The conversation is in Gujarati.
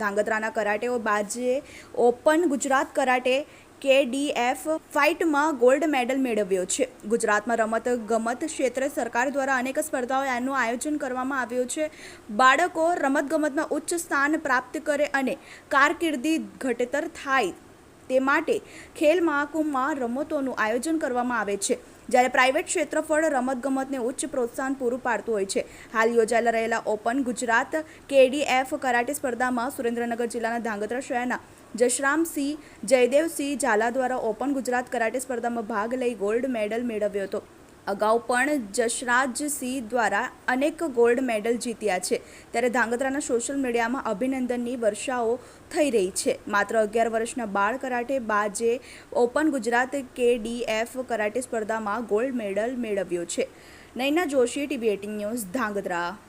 ધાંગધ્રાના કરાટેઓ બાજે ઓપન ગુજરાત કરાટે કેડીએફ ફાઇટમાં ગોલ્ડ મેડલ મેળવ્યો છે. ગુજરાતમાં રમત ગમત ક્ષેત્રે સરકાર દ્વારા અનેક સ્પર્ધાઓ એનું આયોજન કરવામાં આવ્યું છે. બાળકો રમતગમતમાં ઉચ્ચ સ્થાન પ્રાપ્ત કરે અને કારકિર્દી ઘટેતર થાય તે માટે ખેલ મહાકુંભમાં રમતોનું આયોજન કરવામાં આવે છે. જ્યારે પ્રાઇવેટ ક્ષેત્રફળ રમતગમતને ઉચ્ચ પ્રોત્સાહન પૂરું પાડતું હોય છે. હાલ યોજાયેલા રહેલા ઓપન ગુજરાત કેડીએફ કરાટે સ્પર્ધામાં સુરેન્દ્રનગર જિલ્લાના ધાંગધ્રા શહેરના જશરામસિંહ જયદેવસિંહ ઝાલા દ્વારા ઓપન ગુજરાત કરાટે સ્પર્ધામાં ભાગ લઈ ગોલ્ડ મેડલ મેળવ્યો હતો. અગાઉ પણ જશરાજસિંહ દ્વારા અનેક ગોલ્ડ મેડલ જીત્યા છે. ત્યારે ધાંગધ્રાના સોશિયલ મીડિયામાં અભિનંદનની વર્ષાઓ થઈ રહી છે. માત્ર અગિયાર વર્ષના બાળ કરાટે બાજે ઓપન ગુજરાત કેડીએફ કરાટે સ્પર્ધામાં ગોલ્ડ મેડલ મેળવ્યો છે. Naina Joshi, TV eighteen news, Dhrangadhra.